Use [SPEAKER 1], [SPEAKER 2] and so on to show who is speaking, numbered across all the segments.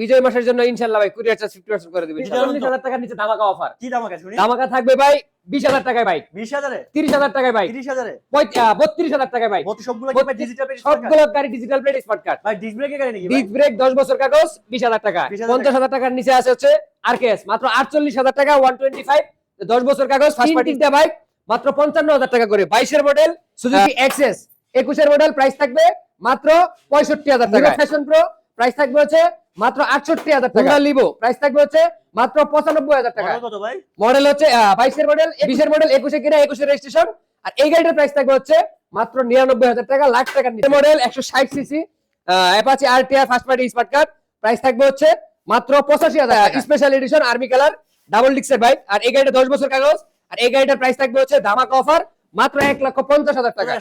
[SPEAKER 1] বিজয় মাসের জন্য ইনশাল্লাহ ভাই কুরিয়ার চার্জ ফিফটি পার্সেন্ট করে দিবেন। চল্লিশ হাজার টাকার নিচে ধামাকা অফার
[SPEAKER 2] কি আছে শুনি?
[SPEAKER 1] ধামাকা থাকবে ভাই বিশ হাজার টাকায় বাইক
[SPEAKER 2] বিশ হাজারে?
[SPEAKER 1] তিরিশ হাজার টাকায় বাইক
[SPEAKER 2] তিরিশ হাজারে?
[SPEAKER 1] বত্রিশ হাজার টাকায় বাইক
[SPEAKER 2] সবগুলো ভাই
[SPEAKER 1] সবগুলো গাড়ি ডিজিটাল প্লেট স্মার্ট কার্ড
[SPEAKER 2] ভাই ডিস্ক ব্রেকের গাড়ি নাকি?
[SPEAKER 1] ডিস্ক ব্রেক দশ বছর কাগজ বিশ হাজার টাকা। পঞ্চাশ হাজার টাকার নিচে আছে হচ্ছে আরকেএস মাত্র আটচল্লিশ হাজার টাকা ওয়ান টোয়েন্টি ফাইভ দশ বছর কাগজ ফার্স্ট তিনটা বাইক মাত্র পঞ্চান্ন হাজার টাকা করে। বাইশের মডেল সুজুকি এক্সেস একুশের মডেল প্রাইস থাকবে মাত্র পঁয়ষট্টি হাজার টাকা ফ্যাশন প্রো প্রাইস থাকবে হচ্ছে মাত্র আটষট্টি হাজার টাকা। লিবো প্রাইস থাকবে হচ্ছে মাত্র পঁচানব্বই হাজার টাকা।
[SPEAKER 2] মডেল কত ভাই?
[SPEAKER 1] মডেল হচ্ছে বাইশের মডেল বিশের মডেল একুশে কিনা একুশে রেজিস্ট্রেশন আর এই গাড়িটার প্রাইস থাকবে হচ্ছে মাত্র নিরানব্বই হাজার টাকা লাখ টাকার নিচে। মডেল একশো ষাট CC Apache R T R first party smart card price থাকবে হচ্ছে মাত্র পঁচাশি হাজার special edition army colour double ডিক্সের bike আর এই গাড়িটা দশ বছর কাগজ। আর এই গাড়িটার প্রাইস থাকবে হচ্ছে ধামাকা অফার মাত্র এক লক্ষ পঞ্চাশ হাজার টাকা?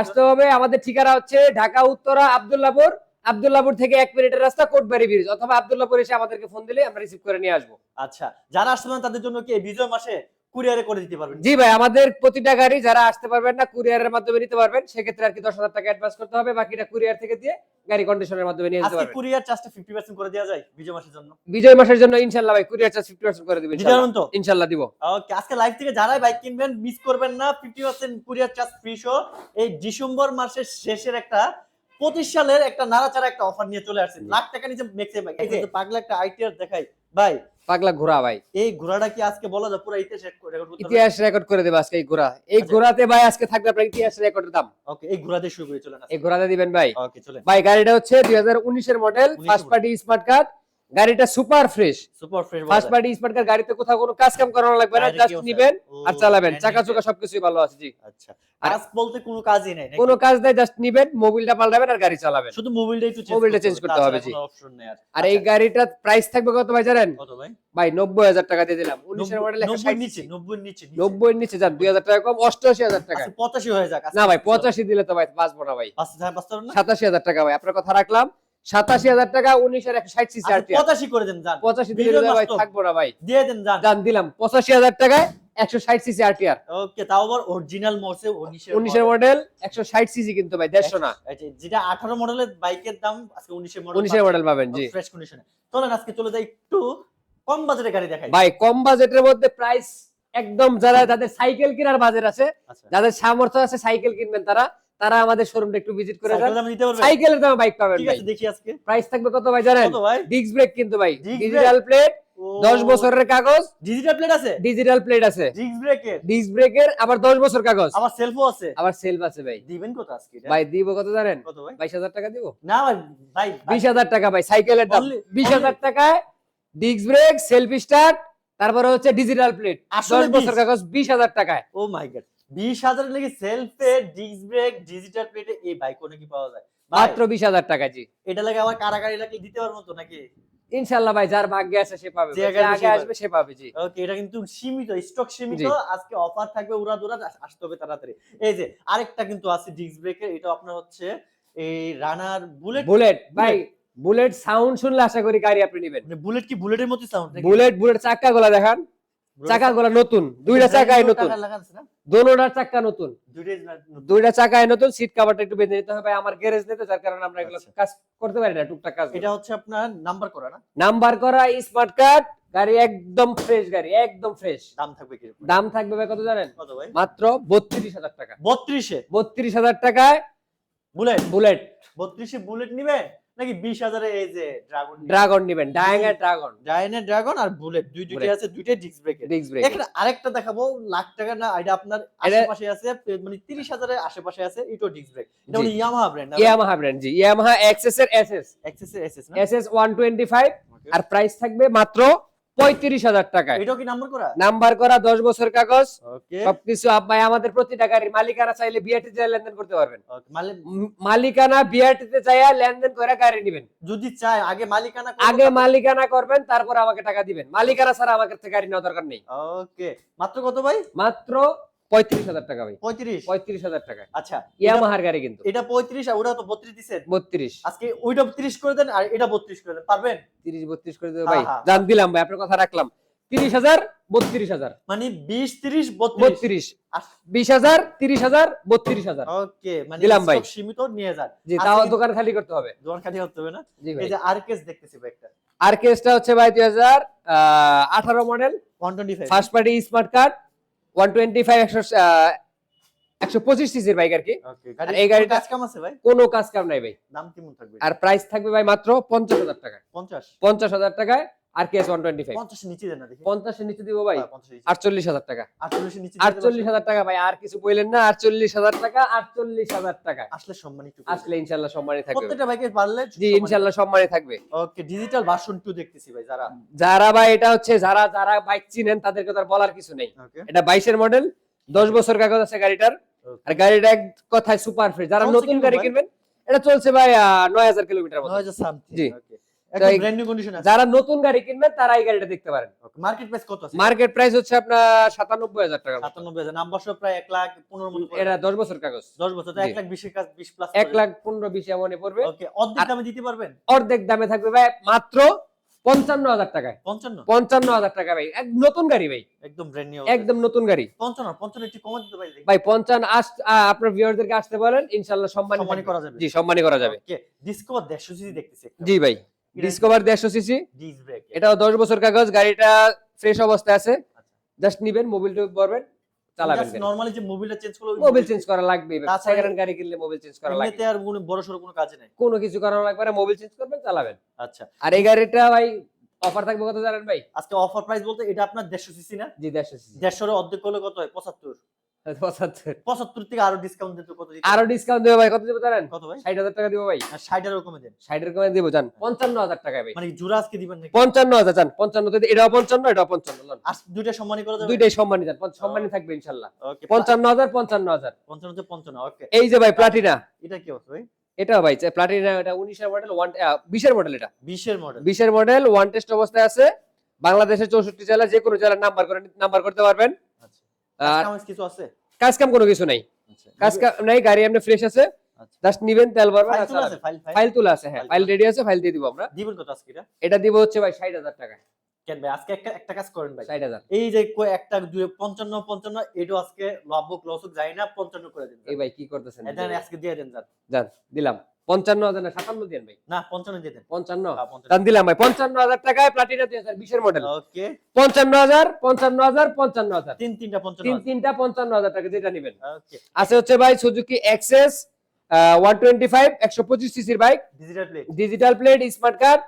[SPEAKER 2] আসতে হবে
[SPEAKER 1] আমাদের ঠিকানা হচ্ছে ঢাকা উত্তরা আবদুল্লাপুর। আবদুল্লাপুর থেকে এক মিনিটের রাস্তা কোটবাড়ি ব্রিজ অথবা আবদুল্লাপুর এসে আমাদেরকে ফোন দিলে আমরা রিসিভ করে নিয়ে আসব।
[SPEAKER 2] আচ্ছা যারা আসতে পারেন তাদের জন্য কি বিজয় মাসে কুরিয়ারে করে দিতে পারবেন?
[SPEAKER 1] জি ভাই আমাদের প্রতিটা গাড়ি যারা আসতে পারবেন না কুরিয়ারের মাধ্যমে নিতে পারবেন। সেক্ষেত্রে আর কি দশ হাজার টাকা অ্যাডভান্স করতে হবে বাকিটা কুরিয়ার থেকে দিয়ে গাড়ি কন্ডিশনের মাধ্যমে নিয়ে যেতে
[SPEAKER 2] আজকে
[SPEAKER 1] পারবেন।
[SPEAKER 2] কুরিয়ার চার্জটা 50% করে দেওয়া যায় বিজয় মাসের জন্য?
[SPEAKER 1] বিজয় মাসের জন্য ইনশাল্লাহ ভাই কুরিয়ার চার্জ ফিফটি পার্সেন্ট করে দিবেন
[SPEAKER 2] তো?
[SPEAKER 1] ইনশাল্লাহ দিব।
[SPEAKER 2] ওকে আজকে লাইভ থেকে যারাই বাইক কিনবেন মিস করবেন না 50% কুরিয়ার চার্জ ফ্রি শো এই ডিসেম্বর মাসের শেষের একটা পঁচিশ সালের একটা নাড়াচাড়া একটা অফার নিয়ে চলে আসছে। লাখ টাকা নিচে মেক্সে ভাই এই পাগলা একটা আইটিআর দেখাই। ভাই
[SPEAKER 1] পাগলা ঘোড়া ভাই।
[SPEAKER 2] এই ঘোড়াটা কি আজকে বলা যায়? পুরো ইতিহাস রেকর্ড
[SPEAKER 1] ইতিহাস রেকর্ড করে দেবে আজকে এই ঘোড়া। এই
[SPEAKER 2] আচ্ছা।
[SPEAKER 1] ঘোড়াতে ভাই আজকে থাকবে আপনার ইতিহাস রেকর্ডের দাম।
[SPEAKER 2] ওকে এই ঘোড়াতে শুরু করে চলে
[SPEAKER 1] এই ঘোড়াতে দিবেন ভাই।
[SPEAKER 2] ওকে চলে
[SPEAKER 1] ভাই গাড়িটা হচ্ছে দুই হাজার উনিশের model first party smart card গাড়িটা super fresh.
[SPEAKER 2] Super fresh
[SPEAKER 1] first party smart card গাড়িতে কোথাও কোনো কাজ কাম করানো লাগবে না জাস্ট? নিবেন আর চালাবেন। চাকা চোকা সবকিছুই ভালো আছে জি।
[SPEAKER 2] আচ্ছা।
[SPEAKER 1] আর-
[SPEAKER 2] কাজ বলতে কোনো কাজই নাই
[SPEAKER 1] কোনো কাজ নেই জাস্ট নিবেন মোবিলটা পাল্টাবেন আর গাড়ি চালাবেন।
[SPEAKER 2] শুধু মোবিলটা একটু
[SPEAKER 1] মোবিলটা change করতে হবে, জি।
[SPEAKER 2] অপশন নেই আর
[SPEAKER 1] এই গাড়িটার প্রাইস থাকবে কত ভাই জানেন?
[SPEAKER 2] কত ভাই?
[SPEAKER 1] ভাই নব্বই হাজার টাকা দিয়ে দিলাম। উনিশের মডেল
[SPEAKER 2] নব্বই নিচে নব্বই নিচে নিচে।
[SPEAKER 1] নব্বই নিচে যান দুই হাজার টাকা কম অষ্টআশি হাজার টাকা।
[SPEAKER 2] আচ্ছা, পঁচাশি হয়ে যাক
[SPEAKER 1] না ভাই পঁচাশি দিলে তো ভাই বাঁচবো না ভাই।
[SPEAKER 2] পাঁচ হাজার পাঁচটা না?
[SPEAKER 1] সাতাশি হাজার টাকা ভাই আপনার কথা রাখলাম। সাতাশি হাজার টাকা উনিশের একশো ষাট সিসি আর
[SPEAKER 2] আচ্ছা, পঁচাশি করে দেন যান।
[SPEAKER 1] পঁচাশি দিলে
[SPEAKER 2] বিলিয়ন
[SPEAKER 1] তো ভাই থাকব না ভাই।
[SPEAKER 2] দিয়ে দেন
[SPEAKER 1] দাম দিলাম। পঁচাশি হাজার টাকায় একশো ষাট সিসি আর টিআর
[SPEAKER 2] ওকে তাও আবার অরিজিনাল উনিশের
[SPEAKER 1] মডেল একশো ষাট সিসি কিন্তু ভাই দেড়শো না।
[SPEAKER 2] আচ্ছা, যেটা আঠারো মডেলের বাইকের দাম আজকে উনিশের মডেল
[SPEAKER 1] উনিশের মডেল পাবেন জি।
[SPEAKER 2] ফ্রেশ কন্ডিশনে চলেন আজকে চলে যাই একটু কম বাজেটের গাড়ি দেখাই।
[SPEAKER 1] ভাই কম বাজেটের মধ্যে প্রাইস একদম যারা যাদের সাইকেল কেনার বাজেট আছে
[SPEAKER 2] আচ্ছা।
[SPEAKER 1] যাদের সামর্থ্য আছে সাইকেল কিনবেন তারা। তারা আমাদের শোরুমটা একটু ভিজিট করে যান। সাইকেলের দামে বাইক পাবেন
[SPEAKER 2] ঠিক আছে দেখি আজকে।
[SPEAKER 1] প্রাইস থাকবে কত ভাই জানেন? ডিস্ক ব্রেক কিন্তু ভাই। ডিজিটাল প্লেট দশ বছরের কাগজ।
[SPEAKER 2] ডিজিটাল প্লেট আছে?
[SPEAKER 1] ডিজিটাল প্লেট আছে।
[SPEAKER 2] ডিস্ক ব্রেকের
[SPEAKER 1] ডিস্ক ব্রেকের আবার দশ বছর কাগজ।
[SPEAKER 2] আবার সেলফও আছে?
[SPEAKER 1] আবার সেলফ আছে ভাই।
[SPEAKER 2] দিবেন কত আজকে
[SPEAKER 1] ভাই দিব কত জানেন? বাইশ হাজার টাকা দিব।
[SPEAKER 2] না ভাই ভাই
[SPEAKER 1] বিশ হাজার টাকা ভাই সাইকেলের দাম। বিশ হাজার টাকায় ডিস্ক ব্রেক সেলফ স্টার্ট তারপরে হচ্ছে ডিজিটাল প্লেট
[SPEAKER 2] আসলে
[SPEAKER 1] দশ বছর কাগজ বিশ হাজার টাকায়।
[SPEAKER 2] ও মাই গড বিশ হাজার লেগে সেলফে ডিস্ক ব্রেক ডিজিটাল প্লেটে এই বাইক নাকি পাওয়া যায়?
[SPEAKER 1] মাত্র বিশ হাজার টাকা জি।
[SPEAKER 2] এটা লাগে আবার কারাগারি লাগলে দিতে পারব তো নাকি?
[SPEAKER 1] ইনশাল্লাহ ভাই যার ভাগ্যে আছে সে পাবে
[SPEAKER 2] যে আগে আসবে সে
[SPEAKER 1] পাবে জি।
[SPEAKER 2] ওকে এটা কিন্তু সীমিত স্টক সীমিত। আজকে অফার থাকবে উড়া দুরা আসতে হবে তাড়াতাড়ি। এই যে আরেকটা কিন্তু আছে ডিস্ক ব্রেকের এটা আপনার হচ্ছে এই রানার বুলেট
[SPEAKER 1] বুলেট ভাই বুলেট সাউন্ড শুনলে আশা করি গাড়ি আপনি নেবেন।
[SPEAKER 2] বুলেট কি বুলেটের মতো সাউন্ড
[SPEAKER 1] বুলেট বুলেট চাকা গুলা দেখান। চাকা গুলা নতুন দুইটা চাকায় নতুন। দোনোটার চাকা নতুন। দুইটা চাকায় নতুন সিট কাভারটা একটু বেঁধে নিতে হবে। আমার গ্যারেজ নিতে যার কারণে আমরা এগুলো
[SPEAKER 2] আচ্ছা।
[SPEAKER 1] কাজ করতে পারি না টুকটাক কাজ।
[SPEAKER 2] এটা হচ্ছে আপনার নাম্বার করা না?
[SPEAKER 1] নাম্বার করা স্মার্ট কার্ড গাড়ি একদম ফ্রেশ গাড়ি একদম ফ্রেশ
[SPEAKER 2] দাম থাকবে কি
[SPEAKER 1] দাম থাকবে ভাই কত জানেন?
[SPEAKER 2] কত ভাই?
[SPEAKER 1] মাত্র বত্রিশ হাজার টাকা।
[SPEAKER 2] বত্রিশে?
[SPEAKER 1] বত্রিশ হাজার টাকায়
[SPEAKER 2] বুলেট
[SPEAKER 1] বুলেট
[SPEAKER 2] বত্রিশে বুলেট নিবে? নাকি এই যে ড্রাগন
[SPEAKER 1] ড্রাগন নিবেন ডায়াঙ্গা ড্রাগন
[SPEAKER 2] ড্রাগন আর বুলেট দুই আছে দুইটাই ডিস্ক ব্রেক
[SPEAKER 1] ডিস্ক ব্রেক
[SPEAKER 2] এখানে আরেকটা দেখাবো লাখ টাকা না এটা আপনার আশেপাশে আছে মানে তিরিশ হাজারের আশেপাশে আছে ইটো ডিস্ক ব্রেক এটা হলো ইয়ামাহা ব্র্যান্ড
[SPEAKER 1] ইয়ামাহা ব্র্যান্ড জি। ইয়ামাহা এক্সএস এর এসএস
[SPEAKER 2] এক্সেস এসএস না?
[SPEAKER 1] এসএস ওয়ান টোয়েন্টি ফাইভ আর প্রাইস থাকবে মাত্র পঁয়ত্রিশ হাজার টাকা
[SPEAKER 2] এটাও কি নাম্বার করা?
[SPEAKER 1] নাম্বার করা দশ বছর কাগজ। সবকিছু ভাই আমাদের প্রতিটা গাড়ির মালিকানা চাইলে বিআরটি চাই লেনদেন করতে পারবেন। মালিকানা বিআরটি তে চাইয়া লেনদেন করে গাড়ি নিবেন।
[SPEAKER 2] যদি চায় আগে মালিকানা
[SPEAKER 1] আগে মালিকানা করবেন তারপর আমাকে টাকা দিবেন। মালিকানা ছাড়া আমাকে গাড়ি নেওয়ার দরকার নেই।
[SPEAKER 2] ওকে মাত্র কত ভাই?
[SPEAKER 1] মাত্র পঁয়ত্রিশ হাজার টাকা ভাই।
[SPEAKER 2] পঁয়ত্রিশ?
[SPEAKER 1] পঁয়ত্রিশ হাজার টাকা।
[SPEAKER 2] আচ্ছা
[SPEAKER 1] ইয়ামাহার গাড়ি কিন্তু।
[SPEAKER 2] এটা পঁয়ত্রিশ আর ওটা তো বত্রিশ দিচ্ছেন
[SPEAKER 1] বত্রিশ।
[SPEAKER 2] আজকে ওইটা তিরিশ করে দেন আর এটা বত্রিশ করে দেন। পারবেন?
[SPEAKER 1] তিরিশ বত্রিশ করে দেবো ভাই। জান দিলাম ভাই আপনার কথা রাখলাম। তিরিশ হাজার বত্রিশ হাজার।
[SPEAKER 2] মানে বিশ তিরিশ বত্রিশ।
[SPEAKER 1] বিশ হাজার তিরিশ হাজার বত্রিশ হাজার।
[SPEAKER 2] ওকে মানে
[SPEAKER 1] দিলাম ভাই।
[SPEAKER 2] সীমিত নিয়ে যান।
[SPEAKER 1] জি তাও দোকান খালি করতে হবে।
[SPEAKER 2] দোকান খালি হতে হবে না?
[SPEAKER 1] জি ভাই।
[SPEAKER 2] এই যে আরকেস দেখতেছি ভাই একটা।
[SPEAKER 1] আর কেসটা হচ্ছে ভাই দুই হাজার আঠারো model.
[SPEAKER 2] 125
[SPEAKER 1] first party smart card one twenty five একশো একশো পঁচিশ সিসির বাইক আর কি। এই গাড়িটা-
[SPEAKER 2] কাম আছে ভাই?
[SPEAKER 1] কোনো কাজ কাম নাই ভাই।
[SPEAKER 2] দাম কেমন থাকবে?
[SPEAKER 1] আর প্রাইস থাকবে ভাই মাত্র পঞ্চাশ হাজার টাকা
[SPEAKER 2] 50
[SPEAKER 1] পঞ্চাশ হাজার টাকায় আর কেস ওয়ান টোয়েন্টি ফাইভ
[SPEAKER 2] 50 নিচে দেন না দেখি।
[SPEAKER 1] পঞ্চাশের নিচে দিব ভাই।
[SPEAKER 2] হ্যাঁ, 50 নিচে।
[SPEAKER 1] আটচল্লিশ হাজার টাকা।
[SPEAKER 2] 48 নিচে
[SPEAKER 1] আটচল্লিশ হাজার টাকা ভাই আর কিছু বললেন না আটচল্লিশ হাজার টাকা আটচল্লিশ হাজার টাকা।
[SPEAKER 2] আসলে সম্মান একটু
[SPEAKER 1] আসলে ইনশাল্লাহ সম্মানই থাকবে।
[SPEAKER 2] প্রত্যেকটা বাইকে পারলে
[SPEAKER 1] জি ইনশাল্লাহ সম্মানই থাকবে।
[SPEAKER 2] ওকে ডিজিটাল ভার্সন 2 দেখতেছি ভাই যারা।
[SPEAKER 1] যারা ভাই এটা হচ্ছে যারা যারা বাইক চিনেন তাদেরকে তার বলার কিছু নেই। এটা বাইশের মডেল দশ বছর কাগজ আছে গাড়িটার। আর গাড়িটা এক কথায় সুপার ফ্রেশ যারা নতুন গাড়ি কিনবেন এটা চলছে ভাই নয় হাজার কিলোমিটার মতো।
[SPEAKER 2] 9000 সামথিং
[SPEAKER 1] জি। যারা নতুন গাড়ি কিনবেন তারা এই গাড়িটা দেখতে পারেন।
[SPEAKER 2] মার্কেট প্রাইস কত আছে?
[SPEAKER 1] মার্কেট প্রাইস হচ্ছে আপনার সাতানব্বই হাজার টাকা।
[SPEAKER 2] 97000 নাম বছর প্রায় 1 লাখ 15 মতো
[SPEAKER 1] এটা দশ বছর কাগজ।
[SPEAKER 2] 10 বছর। 1 লাখ 20 এর কাজ 20 প্লাস
[SPEAKER 1] এক লাখ পনেরো বিশ এমনই পড়বে।
[SPEAKER 2] অর্ধেক দামে দিতে পারবেন?
[SPEAKER 1] অর্ধেক দামে থাকবে ভাই মাত্র পঞ্চান্ন হাজার টাকায়।
[SPEAKER 2] 55
[SPEAKER 1] পঞ্চান্ন হাজার টাকা ভাই। এক নতুন গাড়ি ভাই।
[SPEAKER 2] একদম ব্র্যান্ড নিউ
[SPEAKER 1] একদম নতুন গাড়ি।
[SPEAKER 2] 55 55 একটু কমে দিতে পারি
[SPEAKER 1] ভাই পঞ্চান্ন আস আপনার ভিউয়ারদেরকে আসতে বলেন ইনশাল্লাহ সম্মানী
[SPEAKER 2] করা যাবে।
[SPEAKER 1] জি সম্মানী করা যাবে।
[SPEAKER 2] ডিসকভার 150 সিসি দেখতেছি
[SPEAKER 1] জি ভাই। ডিসকভার দেড়শো সিসি এটাও দশ বছর কাগজ গাড়িটা ফ্রেশ অবস্থায় আছে।
[SPEAKER 2] আচ্ছা।
[SPEAKER 1] জাস্ট নিবেন মোবিল টিউব করবেন চালাবেন
[SPEAKER 2] নরমালি যে মোবিলটা চেঞ্জ করল
[SPEAKER 1] মোবিল চেঞ্জ করা লাগবে সেকেন্ড গাড়ি কিনলে মোবিল চেঞ্জ করা লাগবে।
[SPEAKER 2] এমনিতে আর কোনো বড় সড়ো কোনো কাজে নাই।
[SPEAKER 1] কোনো কিছু করানো লাগবে না মোবিল চেঞ্জ করবেন চালাবেন।
[SPEAKER 2] আচ্ছা।
[SPEAKER 1] আর এই গাড়িটা ভাই অফার থাকবে কত জানেন ভাই?
[SPEAKER 2] আজকে অফার প্রাইস বলতে এটা আপনার 150 সিসি না?
[SPEAKER 1] জি দেড়শো সিসি
[SPEAKER 2] 150 এর অর্ধেক করলে কত হয়? 75
[SPEAKER 1] পঁচাত্তর।
[SPEAKER 2] 75 থেকে আরও ডিসকাউন্ট দিতে কত
[SPEAKER 1] আরও ডিসকাউন্ট দেবো ভাই কত দেবো জানেন?
[SPEAKER 2] কত ভাই?
[SPEAKER 1] ষাট হাজার টাকা দিব ভাই।
[SPEAKER 2] আর 60 এর কমে দেন।
[SPEAKER 1] ষাটের কমে দিব জান। পঞ্চান্ন হাজার টাকা ভাই।
[SPEAKER 2] মানে জোড়া আজকে দিবেন নাকি?
[SPEAKER 1] পঞ্চান্ন হাজার জান। পঞ্চান্ন এটাও পঞ্চান্ন এটাও পঞ্চান্ন লন।
[SPEAKER 2] আজ দুইটা সম্মানী করা যাবে?
[SPEAKER 1] দুইটাই সম্মানী জান। পঞ্চ- থাকবে ইনশাল্লাহ।
[SPEAKER 2] ওকে
[SPEAKER 1] পঞ্চান্ন হাজার পঞ্চান্ন হাজার।
[SPEAKER 2] 55 55 ওকে।
[SPEAKER 1] এই যে ভাই প্লাটিনা
[SPEAKER 2] এটা কি হচ্ছে ভাই?
[SPEAKER 1] প্লাটিনা এটা মডেল মডেল এটা।
[SPEAKER 2] 20 এর মডেল
[SPEAKER 1] মডেল ওয়ান টেস্ট অবস্থায় আছে। বাংলাদেশের চৌষট্টি জেলা যে কোনো জেলার নাম্বার করে নাম্বার করতে পারবেন।
[SPEAKER 2] কিছু আছে?
[SPEAKER 1] কাজ কাম কোনো কিছু নাই।
[SPEAKER 2] আচ্ছা
[SPEAKER 1] কাজ কাম নাই গাড়ি এমনি ফ্রেশ আছে।
[SPEAKER 2] আচ্ছা।
[SPEAKER 1] জাস্ট নিবেন তেল ভরবেন
[SPEAKER 2] ফাইল
[SPEAKER 1] আর
[SPEAKER 2] তোলা আছে
[SPEAKER 1] হ্যাঁ
[SPEAKER 2] ফাইল
[SPEAKER 1] রেডি আছে। ফাইল দিয়ে দিব আমরা।
[SPEAKER 2] দিবেন কত আজকে এটা?
[SPEAKER 1] দিব হচ্ছে ভাই ষাট হাজার টাকা।
[SPEAKER 2] কেন ভাই আজকে একটা একটা কাজ করেন ভাই। এই যে একটা দুই পঞ্চান্ন পঞ্চান্ন এটাও আজকে যায় না পঞ্চান্ন করে দিন
[SPEAKER 1] এই ভাই কি করতেছেন?
[SPEAKER 2] এটা আজকে দিয়ে দেন যান
[SPEAKER 1] যান দিলাম। পঞ্চান্ন হাজার না সাতান্ন দেন ভাই।
[SPEAKER 2] না পঞ্চান্ন দিয়ে দেন।
[SPEAKER 1] পঞ্চান্ন।
[SPEAKER 2] হ্যাঁ,
[SPEAKER 1] দাম দিলাম ভাই পঞ্চান্ন হাজার টাকায় প্লাটিনা দুই হাজার বিশের মডেল
[SPEAKER 2] ওকে
[SPEAKER 1] পঞ্চান্ন হাজার পঞ্চান্ন হাজার পঞ্চান্ন হাজার।
[SPEAKER 2] তিন তিনটা পঞ্চান্ন
[SPEAKER 1] তিন তিনটা পঞ্চান্ন হাজার টাকা যেটা নেবেন। আছে হচ্ছে ভাই Suzuki Access one twenty five একশো পঁচিশ সিসির bike
[SPEAKER 2] digital plate
[SPEAKER 1] digital plate smart card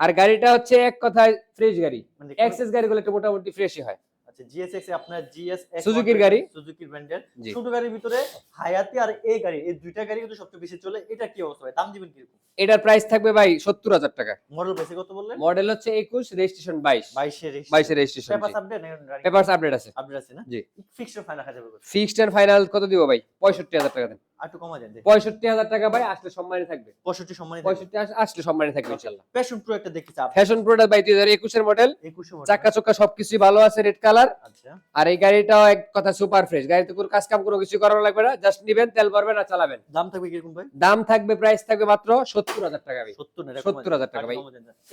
[SPEAKER 1] আর গাড়িটা হচ্ছে এক কথায় ফ্রেশ গাড়ি।
[SPEAKER 2] মানে
[SPEAKER 1] এক্সেস গাড়িগুলো একটু মোটামুটি ফ্রেশই হয়।
[SPEAKER 2] আচ্ছা জিএসএক্স আপনার জিএস
[SPEAKER 1] সুজুকির গাড়ি।
[SPEAKER 2] সুজুকির ব্র্যান্ডের ছোট গাড়ির ভিতরে হায়াতি আর এই গাড়ি এই দুইটা গাড়ি কিন্তু সবচেয়ে বেশি চলে। এটা কি অবস্থা ভাই? দাম দিবেন কীরকম?
[SPEAKER 1] এটার প্রাইস থাকবে ভাই সত্তর হাজার টাকা।
[SPEAKER 2] মডেল বেশি কত বললেন?
[SPEAKER 1] মডেল হচ্ছে একুশ রেজিস্ট্রেশন বাইশ।
[SPEAKER 2] বাইশের
[SPEAKER 1] বাইশের registration
[SPEAKER 2] paper update
[SPEAKER 1] papers update আছে।
[SPEAKER 2] আপডেট আছে না?
[SPEAKER 1] জি।
[SPEAKER 2] ফিক্সড ফাইনাল রাখা যাবে
[SPEAKER 1] ফিক্সড ফাইনাল কত দিব ভাই? পঁয়ষট্টি হাজার টাকা দেন।
[SPEAKER 2] একটু কমা দেন
[SPEAKER 1] পঁয়ষট্টি হাজার টাকা ভাই আসলে সম্মানী থাকবে।
[SPEAKER 2] পঁয়ষট্টি সম্মানিত
[SPEAKER 1] পঁয়ষট্টি আসলে সম্মানী থাকবে ইনশাল্লাহ।
[SPEAKER 2] প্যাশন প্রো একটা দেখতে চাপ
[SPEAKER 1] ফ্যাশন ভাই দুই হাজার একুশের মডেল
[SPEAKER 2] একুশে
[SPEAKER 1] চাকা সবকিছুই ভালো আছে রেড কালার
[SPEAKER 2] আচ্ছা।
[SPEAKER 1] আর এই গাড়িটাও এক কথা সুপার ফ্রেশ গাড়িতে কোনো কাজ কাম কোনো কিছু করানো লাগবে না। জাস্ট নিবেন তেল ভরবেন আর চালাবেন।
[SPEAKER 2] দাম থাকবে কীরকম ভাই?
[SPEAKER 1] দাম থাকবে প্রাইস থাকবে মাত্র সত্তর হাজার টাকা ভাই।
[SPEAKER 2] সত্তর
[SPEAKER 1] 70,000 টাকা ভাই।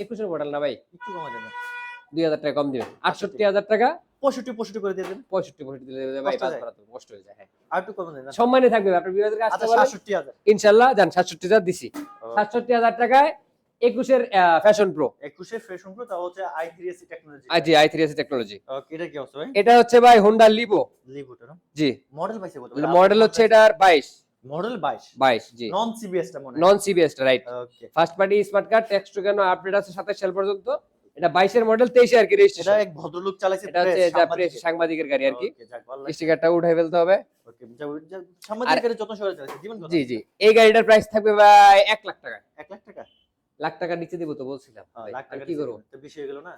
[SPEAKER 1] একুশের মডেল না ভাই।
[SPEAKER 2] একটু কমা দেন।
[SPEAKER 1] দুই হাজার টাকা কম দিবেন। আটষট্টি হাজার টাকা?
[SPEAKER 2] পঁয়ষট্টি পঁয়ষট্টি করে দিয়ে দেন।
[SPEAKER 1] পঁয়ষট্টি পঁয়ষট্টি দিলে ভাই
[SPEAKER 2] কষ্ট
[SPEAKER 1] বাদ করা তো কষ্ট হয়ে যায় হ্যাঁ।
[SPEAKER 2] আর একটু কমা দেন।
[SPEAKER 1] সম্মানী থাকবে আপনার বিবাহের কাছে
[SPEAKER 2] আচ্ছা
[SPEAKER 1] আসতে পারেন দিছি। সাতষট্টি হাজার টাকায় একুশের ফ্যাশন প্রো
[SPEAKER 2] ফ্যাশন প্রো তা হচ্ছে টেকনোলজি
[SPEAKER 1] জি টেকনোলজি
[SPEAKER 2] ওকে এটা কি অবস্থা ভাই?
[SPEAKER 1] এটা হচ্ছে ভাই
[SPEAKER 2] না?
[SPEAKER 1] জি।
[SPEAKER 2] মডেল পাইছে কত
[SPEAKER 1] মডেল হচ্ছে এটার বাইশ।
[SPEAKER 2] মডেল 22
[SPEAKER 1] বাইশ জি।
[SPEAKER 2] নন সিবিএস টা মনে
[SPEAKER 1] নন সিবিএস টা right
[SPEAKER 2] okay.
[SPEAKER 1] First party smart card text কেন আপডেট আছে সাতাশ সাল পর্যন্ত। এটা বাইশের মডেল তেইশে আর কি রেজিস্ট্রেশন
[SPEAKER 2] এক ভদ্রলোক চালাইছে
[SPEAKER 1] এটা হচ্ছে যা প্রেস সাংবাদিকের গাড়ি আর কি। স্টিকারটা উঠাই ফেলতে হবে। জি জি এই গাড়িটার প্রাইস থাকবে ভাই এক লাখ টাকা।
[SPEAKER 2] 1 লাখ টাকা?
[SPEAKER 1] লাখ টাকার নিচে দিব তো বলছিলাম
[SPEAKER 2] টাকা
[SPEAKER 1] কি করব?
[SPEAKER 2] বেশি হয়ে গেল না?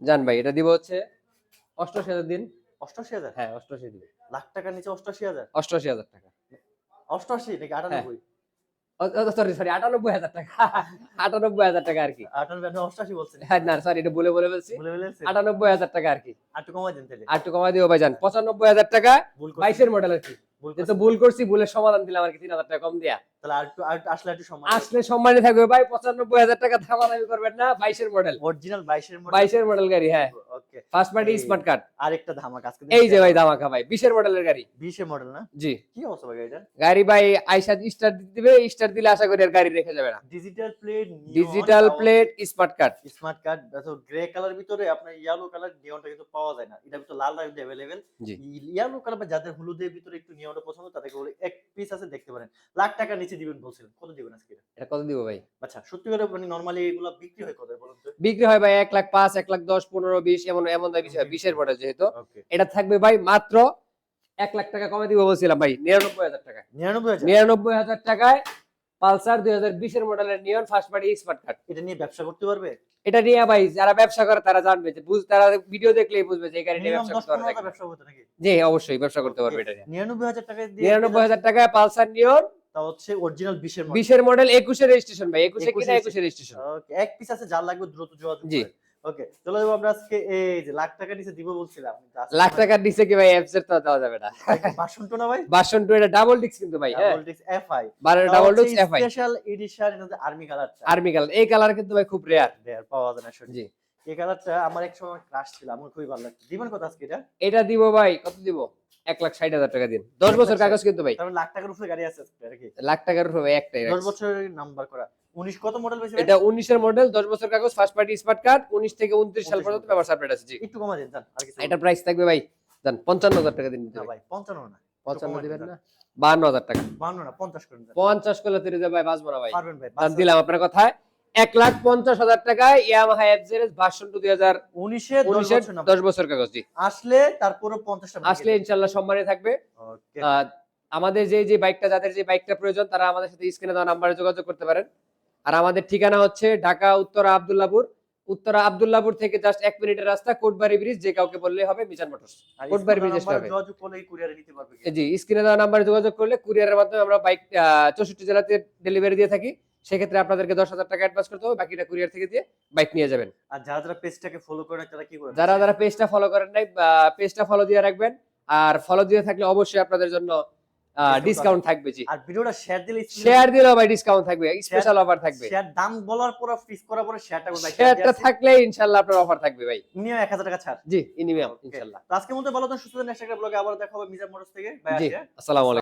[SPEAKER 1] জান ভাই এটা দিব হচ্ছে অষ্টআশি হাজার দিন।
[SPEAKER 2] 88000
[SPEAKER 1] হ্যাঁ অষ্টআশি দিবে।
[SPEAKER 2] লাখ টাকার নিচে 88000
[SPEAKER 1] অষ্টআশি হাজার টাকা।
[SPEAKER 2] 88 নাকি 98
[SPEAKER 1] সরি সরি আটানব্বই হাজার টাকা। আটানব্বই হাজার টাকা আর কি।
[SPEAKER 2] 98 আপনি 88 বলছেন
[SPEAKER 1] হ্যাঁ না সরি এটা বলে বলে বলছি। আটানব্বই হাজার টাকা আর কি।
[SPEAKER 2] কমাই দেন তাহলে।
[SPEAKER 1] আর কমাই দিও ভাই যান পঁচানব্বই হাজার টাকা বাইশের মডেল আর কি।
[SPEAKER 2] ভুল
[SPEAKER 1] করছি ভুলের সমাধান দিলাম আর কি তিন হাজার টাকা কম দিয়া।
[SPEAKER 2] তাহলে আর একটু আসলে একটু সময়
[SPEAKER 1] আসলে সম্মানে থাকবে ভাই পঁচানব্বই হাজার টাকা দামাদামি করবেন না বাইশের মডেল
[SPEAKER 2] অরিজিনাল 22 এর মডেল
[SPEAKER 1] বাইশের মডেল গাড়ি হ্যাঁ।
[SPEAKER 2] Okay
[SPEAKER 1] first party smart card
[SPEAKER 2] আরেকটা ধামাকা আজকে
[SPEAKER 1] এই যে ভাই দামাকা ভাই বিশের মডেলের গাড়ি।
[SPEAKER 2] 20 এর মডেল না?
[SPEAKER 1] জি।
[SPEAKER 2] কি অবস্থা ভাই এটা?
[SPEAKER 1] গাড়ি ভাই আইসা স্টার দিবে স্টার দিলে আশা করি আর গাড়ি রেখে যাবে না।
[SPEAKER 2] Digital plate
[SPEAKER 1] digital plate smart card
[SPEAKER 2] smart card দেখো গ্রে কালার ভিতরে আপনার ইয়েলো কালার নিয়নটা কিন্তু পাওয়া যায় না। এটা ভিতরে লাল রঙের
[SPEAKER 1] জি।
[SPEAKER 2] ইয়েলো কালার বা যাদের হলুদের ভিতরে একটু নিয়নটা পছন্দ তাদেরকে বলে এক পিস আছে দেখতে পারেন। লাখ টাকা নিচে দিবেন বলছিলেন। কত দিবেন আজকে এটা?
[SPEAKER 1] কত দিব ভাই?
[SPEAKER 2] আচ্ছা সত্যি করে মানে নরমালি এগুলো বিক্রি হয় কত বলুন তো?
[SPEAKER 1] বিক্রি হয় ভাই লাখ পাঁচ এক লাখ এমন এমন দামি যেহেতু। এটা থাকবে ভাই মাত্র লাখ টাকা কমে দিব বলছিলাম ভাই নিরানব্বই হাজার টাকা।
[SPEAKER 2] নিরানব্বই হাজার?
[SPEAKER 1] নিরানব্বই হাজার টাকায় পালসার মডেলের নিয়ন ফার্স্ট পার্টি কার্ড
[SPEAKER 2] এটা নিয়ে ব্যবসা করতে পারবে?
[SPEAKER 1] এটা নিয়ে ভাই যারা ব্যবসা করে তারা জানবে যে বুঝ তারা ভিডিও দেখলেই বুঝবে যে এই গাড়ি নিয়ে ব্যবসা করতে পারবে জি অবশ্যই ব্যবসা করতে পারবে এটা নিয়ে।
[SPEAKER 2] নিরানব্বই হাজার টাকা দিয়ে
[SPEAKER 1] নিরানব্বই হাজার টাকায় পালসার নিয়ন
[SPEAKER 2] তা হচ্ছে অরিজিনাল বিশের মডেল
[SPEAKER 1] বিশের মডেল একুশের রেজিস্ট্রেশন ভাই একুশে
[SPEAKER 2] 21
[SPEAKER 1] কিনা একুশে। রেজিস্ট্রেশন
[SPEAKER 2] ওকে এক পিস আছে যার লাগবে দ্রুত যোগাযোগ। ওকে চলো যাব আমরা আজকে এই যে লাখ টাকা নিচে দিব বলছিলাম
[SPEAKER 1] লাখ টাকার নিচে কি ভাই অ্যাপস এর তো দেওয়া যাবে না।
[SPEAKER 2] বাসন তো না ভাই?
[SPEAKER 1] বাসন টু এটা ডাবল কিন্তু ভাই
[SPEAKER 2] ডাবল ডিস্ক এফআই
[SPEAKER 1] বারো double disc FI
[SPEAKER 2] special edition এটা আর্মি কালারটা
[SPEAKER 1] আর্মি কালার এই কালার কিন্তু ভাই খুব রেয়ার
[SPEAKER 2] রেয়ার পাওয়া যায় না
[SPEAKER 1] জি।
[SPEAKER 2] এই কালারটা আমার এক সময় ক্রাশ ছিল আমার খুবই ভালো লাগতো দিবেন কত আজকে এটা?
[SPEAKER 1] এটা দিব ভাই কত দিব? এক লাখ ষাট হাজার টাকা দিন। দশ বছর কাগজ কিন্তু ভাই।
[SPEAKER 2] লাখ টাকার উপরে গাড়ি আছে
[SPEAKER 1] লাখ টাকার হবে একটাই
[SPEAKER 2] দশ বছরের নাম্বার করা। উনিশ কত মডেল
[SPEAKER 1] এটা উনিশের মডেল দশ বছর কাগজ ফার্স্ট পার্টি স্মার্ট কার্ড উনিশ থেকে উনত্রিশ সাল পর্যন্ত ব্যবহার সাপোর্ট আছে জি।
[SPEAKER 2] একটু কমা দেন আর কিছু
[SPEAKER 1] এটা প্রাইস থাকবে ভাই জান পঞ্চান্ন হাজার টাকা দিন দিতে
[SPEAKER 2] ভাই পঞ্চান্ন না
[SPEAKER 1] পঞ্চান্ন দিবেন না? বান্ন হাজার টাকা।
[SPEAKER 2] না পঞ্চাশ করেন
[SPEAKER 1] পঞ্চাশ করলে তিরিশ ভাই বাঁচবো না ভাই। দিলাম আপনার কথায়। এক লাখ পঞ্চাশ হাজার টাকায় ইয়ামাহা এফজেড ভার্সন টু দুই হাজার
[SPEAKER 2] উনিশে দশ বছর
[SPEAKER 1] কাগজ জি।
[SPEAKER 2] আসলে তারপরে পঞ্চাশটা
[SPEAKER 1] আসলে ইনশাল্লাহ সম্মানে থাকবে। আমাদের যে যে বাইকটা যাদের যে বাইকটা প্রয়োজন তারা আমাদের সাথে স্ক্রিনে দেওয়া নাম্বারে যোগাযোগ করতে পারেন। আর আমাদের ঠিকানা হচ্ছে ঢাকা উত্তরা আবদুল্লাপুর উত্তরা আব্দুল্লাপুর থেকে জাস্ট এক মিনিটের রাস্তা কোটবাড়ি ব্রিজ যে কাউকে বললে হবে মিজান মোটরস। কোটবাড়ি ব্রিজে হবে।
[SPEAKER 2] পারবে। কি?
[SPEAKER 1] জি স্ক্রিনে দেওয়া নাম্বারে যোগাযোগ করলে কুরিয়ারের মাধ্যমে আমরা বাইক চৌষট্টি জেলাতে ডেলিভারি দিয়ে থাকি। সেক্ষেত্রে আপনাদেরকে দশ হাজার টাকা অ্যাডভান্স করতে হবে বাকিটা কুরিয়ার থেকে দিয়ে বাইক নিয়ে যাবেন।
[SPEAKER 2] আর যারা যারা পেজটাকে ফলো করে তারা কি করবে
[SPEAKER 1] যারা যারা পেজটা ফলো করেন নাই পেজটা ফলো দিয়ে রাখবেন আর ফলো দিয়ে থাকলে অবশ্যই আপনাদের জন্য ডিসকাউন্ট থাকবে জি।
[SPEAKER 2] আর ভিডিওটা শেয়ার দিলে
[SPEAKER 1] শেয়ার দিলেও ভাই ডিসকাউন্ট থাকবে স্পেশাল অফার থাকবে।
[SPEAKER 2] শেয়ার দাম বলার পর ফিক্স করার পরে শেয়ারটা করবে
[SPEAKER 1] শেয়ারটা থাকলে ইনশাআল্লাহ আপনার অফার থাকবে ভাই।
[SPEAKER 2] মিনিমাম 1000 টাকা ছাড়।
[SPEAKER 1] জি
[SPEAKER 2] Okay.
[SPEAKER 1] ইনশাআল্লাহ
[SPEAKER 2] তো আজকের মতো ভালো তো সুস্থ নেক্সট একটা ব্লগে আবার দেখা হবে মিজান মোটরস থেকে। বাই
[SPEAKER 1] জি আসসালামু আলাইকুম।